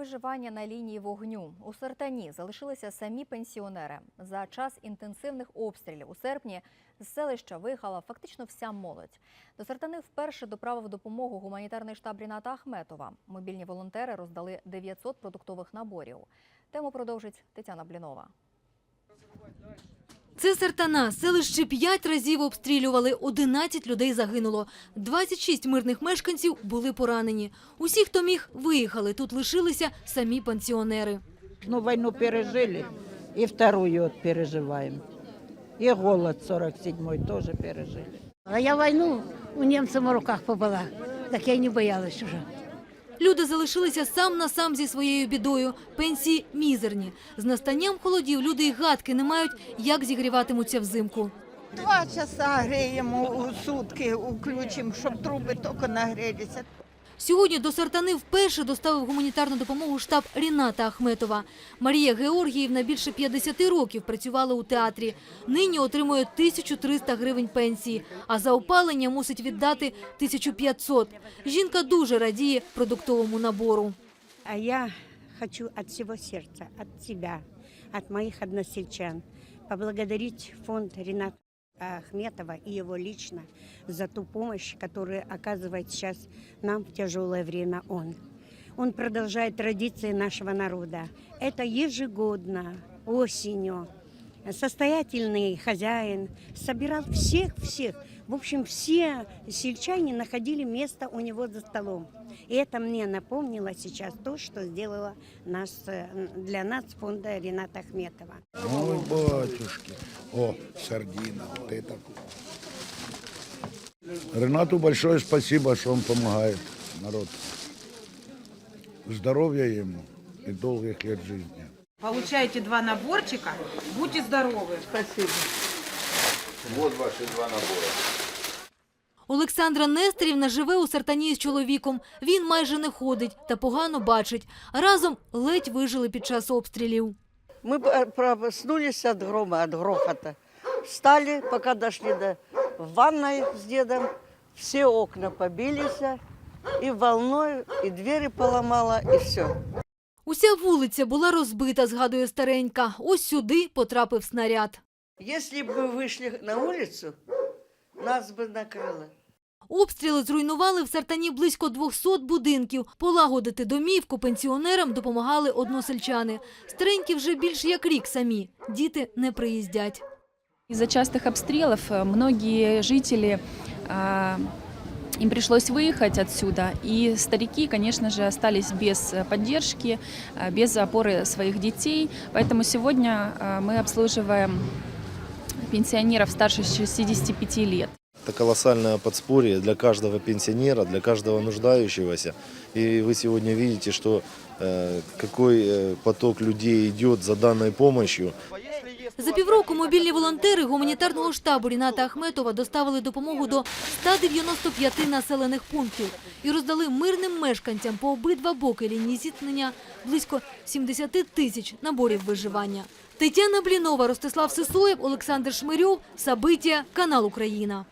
виживання на лінії вогню. У Сартані залишилися самі пенсіонери. За час інтенсивних обстрілів у серпні з селища виїхала фактично вся молодь. До Сартани вперше доправив допомогу гуманітарний штаб Ріната Ахметова. Мобільні волонтери роздали 900 продуктових наборів. Тему продовжить Тетяна Блінова. Це Сартана. Селище п'ять разів обстрілювали, 11 людей загинуло. 26 мирних мешканців були поранені. Усі, хто міг, виїхали. Тут лишилися самі пенсіонери. Ну, войну пережили, и вторую вот переживаем. И голод 47-й тоже пережили. А я войну у немцев в руках побыла, так я и не боялась уже. Люди залишилися сам на сам зі своєю бідою. Пенсії мізерні. З настанням холодів люди й гадки не мають, як зігріватимуться взимку. Два часа греємо у сутки, включимо, щоб труби тільки нагрілися. Сьогодні до Сартани вперше доставив гуманітарну допомогу штаб Ріната Ахметова. Марія Георгіївна більше 50 років працювала у театрі. Нині отримує 1300 гривень пенсії, а за опалення мусить віддати 1500. Жінка дуже радіє продуктовому набору. А я хочу от всего сердца, от тебя, от моих односельчан поблагодарить фонд Рената Ахметова и его лично за ту помощь, которую оказывает сейчас нам в тяжелое время он. Он продолжает традиции нашего народа. Это ежегодно, осенью, состоятельный хозяин собирал всех-всех. В общем, все сельчане находили место у него за столом. И это мне напомнило сейчас то, что сделала нас, э, для нас фонда Рената Ахметова. Ой, батюшки. О, сардина, вот это. Ренату большое спасибо, что он помогает народ. Здоровья ему и долгих лет жизни. Получаете два наборчика, будьте здоровы. Олександра Нестерівна живе у Сартані з чоловіком. Він майже не ходить та погано бачить. Разом ледь вижили під час обстрілів. Мы п- проснулись от грома, от грохота. Встали, пока дошли до ванной с дедом. Все окна побились, и волной, и двери поломала, и все. Уся вулиця була розбита, згадує старенька. Ось сюди потрапив снаряд. Если бы мы вышли на улицу, нас бы накрыло. Обстріли зруйнували в Сартані близько 200 будинків. Полагодити домівку пенсіонерам допомагали односельчани. Старенькі вже більш як рік самі. Діти не приїздять. Из-за частых обстрелов э, многие жители, а, им пришлось выехать отсюда, и старики, конечно же, остались без э, поддержки, а, без опоры своих детей. Поэтому сегодня а, мы обслуживаем пенсионеров старше 65 лет. Это колоссальное подспорье для каждого пенсионера, для каждого нуждающегося. И вы сегодня видите, что э, какой э, поток людей идет за данной помощью. За півроку мобільні волонтери гуманітарного штабу Ріната Ахметова доставили допомогу до 195 населених пунктів і роздали мирним мешканцям по обидва боки лінії зіткнення близько 70 тисяч наборів виживання. Тетяна Блінова, Ростислав Сисоєв, Олександр Шмирьов, Сабиття, канал Україна.